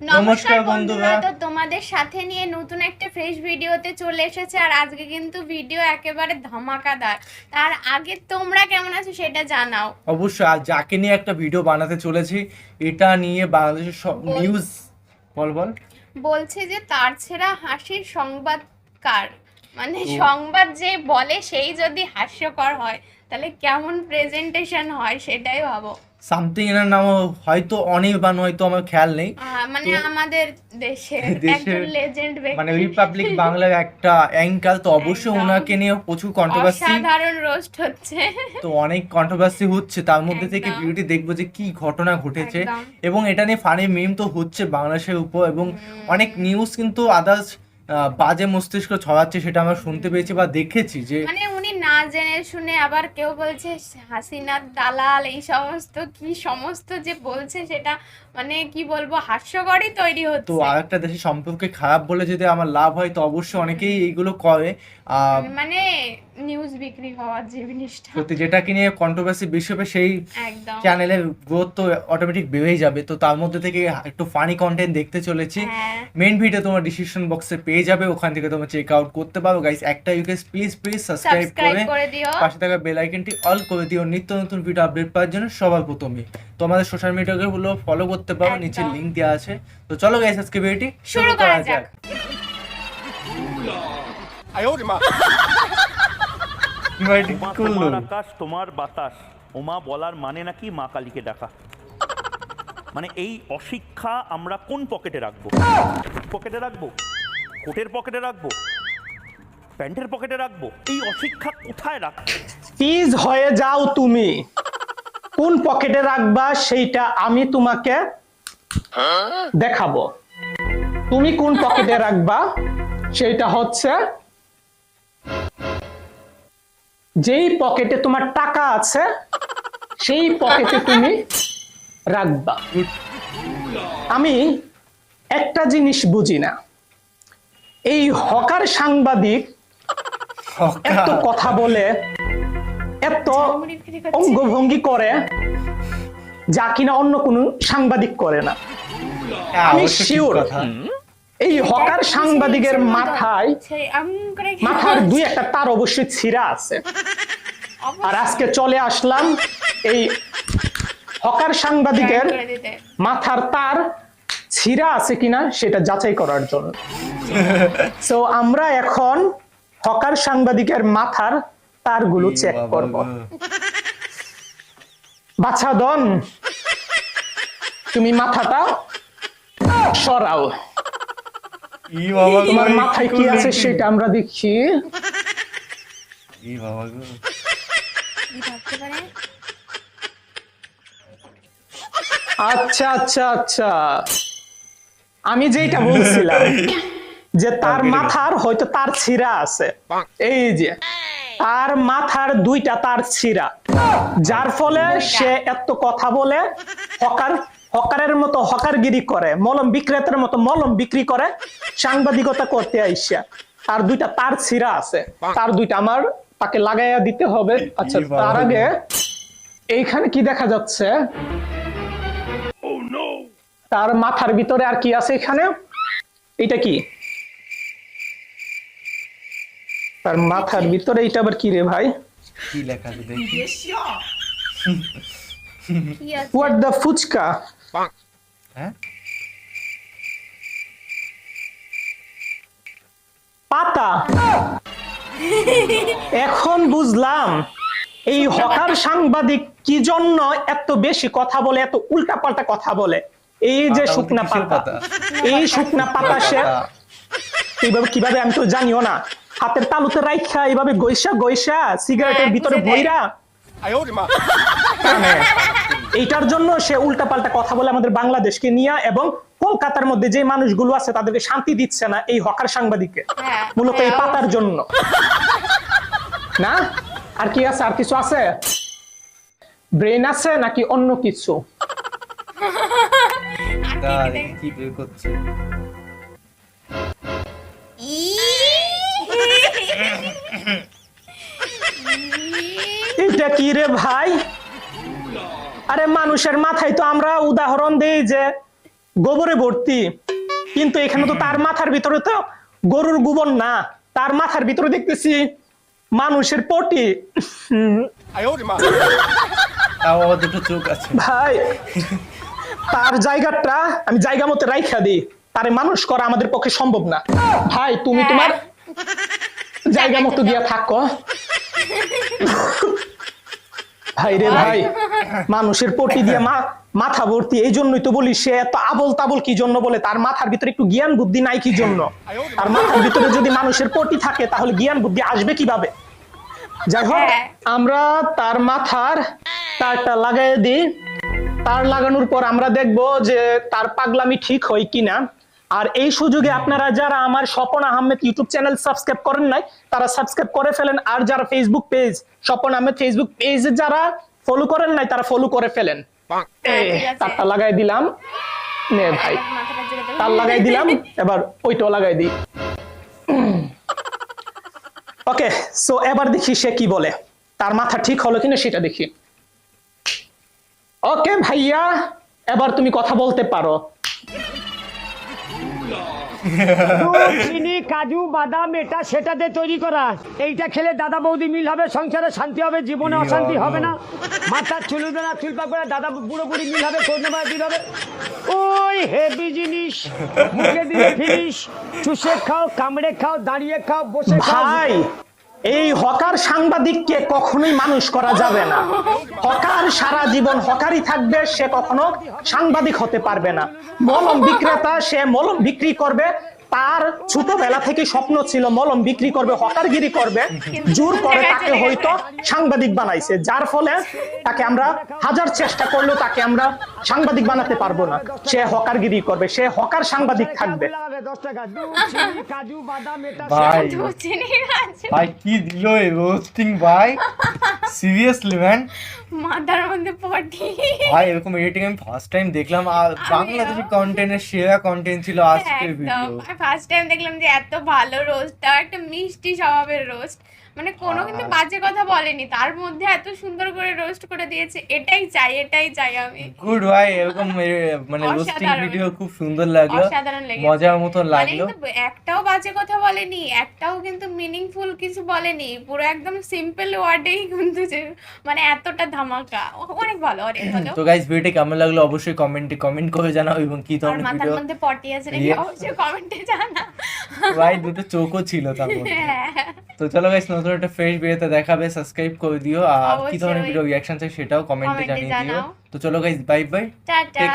নমস্কার বন্ধুরা। তো তোমাদের সাথে নিয়ে নতুন একটা ফ্রেশ ভিডিওতে চলে এসেছে আর আজকে কিন্তু ভিডিও একেবারে ধমাকাদার। তার আগে তোমরা কেমন আছো সেটা জানাও। অবশ্যই আজ যাকে নিয়ে একটা ভিডিও বানাতে চলেছি এটা নিয়ে বাংলাদেশের সব নিউজ বল বল। বলছে যে তার ছেঁড়া হাসির সংবাদকার মানে সংবাদ যে বলে সেই যদি হাস্যকর হয় তাহলে কেমন প্রেজেন্টেশন হয় সেটাই ভাবো। সামথিং এনার নাম হয়তো অনেক বা হয়তো আমার খেয়াল নেই। মানে আমাদের দেশের একজন লেজেন্ড মানে রিপাবলিক বাংলার একটা অ্যাঙ্কার তো অবশ্যই। ওনাকে নিয়ে প্রচুর কন্ট্রোভার্সি অসাধারণ রোস্ট হচ্ছে। তো অনেক কন্ট্রোভার্সি হচ্ছে তার মধ্যে থেকে। ভিডিওটি দেখব যে কি ঘটনা ঘটেছে। এবং এটা নিয়ে ফানি মিম তো হচ্ছে বাংলাদেশের উপর এবং অনেক নিউজ কিন্তু আদার্স বাজে মস্তিষ্ক ছড়াচ্ছে সেটা আমরা শুনতে পেয়েছি বা দেখেছি যে মানে না জেনে শুনে আবার কেউ বলছে হাসিনার দালাল এই সমস্ত কি সমস্ত যে বলছে সেটা মানে কি বলব হাস্যকরই তৈরি তো হচ্ছে। আর একটা দেশের সম্পর্কে খারাপ বলে যদি আমার লাভ হয় তো অবশ্যই অনেকেই এইগুলো করে। আহ, মানে নিউজ বিক্রি হওয়ার যে জিনিসটা। সত্যি যেটাকে নিয়ে কন্ট্রোভার্সি বেশি হবে সেই একদম। চ্যানেলের গ্রোথ তো অটোমেটিক বেড়েই যাবে। তো তার মধ্যে থেকে একটু ফানি কন্টেন্ট দেখতে চলেছি। হ্যাঁ। মেন ভিডিও তোমার ডিসিশন বক্সে পেয়ে যাবে ওখান থেকে তোমরা চেক আউট করতে পারো। গাইস একটা ইউকেস প্লিজ প্লিজ সাবস্ক্রাইব সাবস্ক্রাইব করে পাশে থাকা বেল আইকনটি অল করে দিও। নিত্য নতুন ভিডিও আপডেট পাওয়ার জন্য সবার প্রথমে। তো আমাদের সোশ্যাল মিডিয়াকে হলো ফলো করতে পারো নিচে লিংক দেওয়া আছে। তো চলো গাইস আজকে ভিডিওটি শুরু করা যাক। এবার এটি কি তোমার আকাশ তোমার বাতাস। ওমা বলার মানে নাকি মা কালীকে ডাকা? মানে এই অশিক্ষা আমরা কোন পকেটে রাখব? পকেটে রাখব? কোটের পকেটে রাখব? প্যান্টের পকেটে রাখব? এই অশিক্ষা কোথায় রাখব? প্লিজ হয়ে যাও তুমি। কোন পকেটে রাখবা সেইটা আমি তোমাকে দেখাবো। তুমি কোন পকেটে রাখবা সেইটা হচ্ছে যেই পকেটে তোমার টাকা আছে সেই পকেটে তুমি রাখবা। আমি একটা জিনিস বুঝি না। এই হকার সাংবাদিক এত কথা বলে এত অঙ্গভঙ্গি করে যা কিনা অন্য কোনো সাংবাদিক করে না। হ্যাঁ, আমি। কথা। এই হকার সাংবাদিকের মাথায় মাথার দুই একটা তার অবশ্যই ছিঁড়া আছে আর আজকে চলে আসলাম এই হকার সাংবাদিকের। মাথার তার ছিঁড়া আছে কিনা সেটা যাচাই করার জন্য সো আমরা এখন হকার সাংবাদিকের মাথার তারগুলো চেক করব। বাছা দন তুমি মাথাটা সরাও তোমার মাথায় কি আছে সেটা আমরা দেখি? আচ্ছা আচ্ছা আচ্ছা। আমি যেটা বলছিলাম যে তার মাথার হয়তো তার ছিঁড়া আছে। এই যে তার মাথার দুইটা তার ছিঁড়া। যার ফলে সে এত কথা বলে হকার। হকারের মতো হকারগিরি করে মলম বিক্রেতার মতো মলম বিক্রি করে সাংবাদিকতা করতে আইসা। তার দুইটা তার ছিঁড়া আছে। তার দুইটা আমার তাকে লাগাইয়া দিতে হবে। আচ্ছা তার আগে এইখানে কি দেখা যাচ্ছে? তার মাথার ভিতরে আর কি আছে এখানে? এটা কি? তার মাথার ভিতরে এটা আবার কি রে ভাই? কি লেখা আছে দেখি। What the phuchka? পাতা। এখন বুঝলাম এই হকার সাংবাদিক কি জন্য এত বেশি কথা বলে এত উল্টাপাল্টা কথা বলে? এই যে শুকনা পাতা? এই শুকনা পাতা সে এইভাবে কীভাবে আমি তো জানিও না। হাতের তালুতে রাইখা এইভাবে গৈসা গৈসা সিগারেটের হ্যাঁ, ভিতরে। বইরা। এইটার জন্য সে উল্টাপাল্টা কথা বলে আমাদের বাংলাদেশকে নিয়ে এবং কলকাতার মধ্যে যে মানুষগুলো আছে তাদেরকে শান্তি দিচ্ছে না এই হকার সাংবাদিককে। হ্যাঁ, মূলত এই হ্যাঁ, পাতার জন্য। না? আর কি আছে? আর কিছু আছে? ব্রেন আছে নাকি অন্য কিছু? দেখি কি বের করছে? এটা কি রে ভাই? আরে মানুষের মাথায় তো আমরা উদাহরণ দিই যে গোবরে ভর্তি কিন্তু এখানে তো তার মাথার ভিতরে তো গরুর গোবর না তার মাথার ভিতরে দেখতেছি মানুষের পটি। ভাই তার জায়গাটা আমি জায়গা মতো রাইখা দিই তারে মানুষ করা আমাদের পক্ষে সম্ভব না। ভাই তুমি হ্যাঁ। তোমার জায়গা মতো দিয়া থাকো। ভাই রে ভাই। মানুষের পটি দিয়ে মা মাথা ভর্তি এই জন্যই তো বলি সে এত আবল তাবল কি জন্য বলে? তার মাথার ভিতরে একটু জ্ঞান বুদ্ধি নাই কি জন্য? আর মাথার ভিতরে যদি মানুষের পটি থাকে তাহলে জ্ঞান বুদ্ধি আসবে কীভাবে? যাই হোক হ্যাঁ। আমরা তার মাথার তারটা লাগাই দিই। তার লাগানোর পর আমরা দেখব যে তার পাগলামি ঠিক হয় কিনা। আর এই সুযোগে আপনারা যারা আমার Swapan Ahmed YouTube channel subscribe করেন নাই তারা সাবস্ক্রাইব করে ফেলেন। আর যারা Facebook page Swapan Ahmed Facebook পেজে যারা ফলো করেন নাই তারা ফলো করে ফেলেন। হ্যাঁ। তারটা লাগাই দিলাম। নে ভাই। তার লাগাই দিলাম। এবার ওইটাও লাগাই দিই। ওকে সো এবার দেখি সে কি বলে। তার মাথা ঠিক হলো কিনা সেটা দেখি। ওকে ভাইয়া এবার তুমি কথা বলতে পারো। চিনি, কাজু, বাদাম, এটা সেটাতে তৈরি করা। এইটা খেলে দাদা বৌদি মিল হবে, সংসারে শান্তি হবে, জীবনে অশান্তি হবে না। মাথার চুল উঠবে না চুলপা করে দাদা বুড়ো বুড়ি মিল হবে দিল হবে। ওই হেভি জিনিস, মুখে দিয়ে চুষে খাও, কামড়ে খাও, দাঁড়িয়ে খাও, বসে খাও। এই হকার সাংবাদিককে কখনোই মানুষ করা যাবে না। হকার সারা জীবন হকারই থাকবে, সে কখনো সাংবাদিক হতে পারবে না। মলম বিক্রেতা, সে মলম বিক্রি করবে তার ছোটবেলা থেকে স্বপ্ন ছিল মলম বিক্রি করবে হকারগিরি করবে জোর করে তাকে হয়তো সাংবাদিক বানাইছে যার ফলে তাকে আমরা হাজার চেষ্টা করলেও তাকে আমরা সাংবাদিক বানাতে পারব না। সে হকারগিরি করবে সে হকার সাংবাদিক থাকবে। লাগাবে দশ টাকা দুধ চিনি কাজু বাদাম এটা ভাই কি দিল এই রোস্টিং ভাই? সিরিয়াসলি ম্যান মাথার মধ্যে পটি। ভাই এরকম এডিটিং আমি ফার্স্ট টাইম দেখলাম আর বাংলাদেশি কন্টেন্টের সেরা কন্টেন্ট ছিল আজকের ভিডিও ফার্স্ট টাইম দেখলাম যে এত ভালো রোস্ট আর একটা মিষ্টি স্বভাবের রোস্ট মানে কোনো কিন্তু বাজে কথা বলেনি। তার মধ্যে এত সুন্দর করে রোস্ট করে দিয়েছে এটাই চাই এটাই চাই আমি। গুড ভাই এরকম মানে রোস্টিং ভিডিও খুব সুন্দর লাগল। মজার মতো মানে লাগল। একটাও বাজে কথা বলেনি একটাও কিন্তু মিনিংফুল কিছু বলেনি। পুরো একদম সিম্পল ওয়ার্ডেই কিন্তু যে মানে এতটা ধামাকা। অনেক ভালো অনেক ভালো। তো গাইস ভিডিওটি কেমন লাগল? অবশ্যই কমেন্টে কমেন্ট করে জানাও এবং কি ধরনের মাথার মধ্যে পটি আছে নাকি। অবশ্যই কমেন্টে জানা। ভাই দুটো চোখও ছিল তার মধ্যে। হ্যাঁ। তো চলো গাইস নতুন একটা ফ্রেশ ভিডিওতে দেখাবে সাবস্ক্রাইব করে দিও। আর কি ধরনের। ভিডিও রিয়াকশন চাই সেটাও কমেন্টে জানিয়ে দিও। তো চলো গাইস বাই বাই টাটা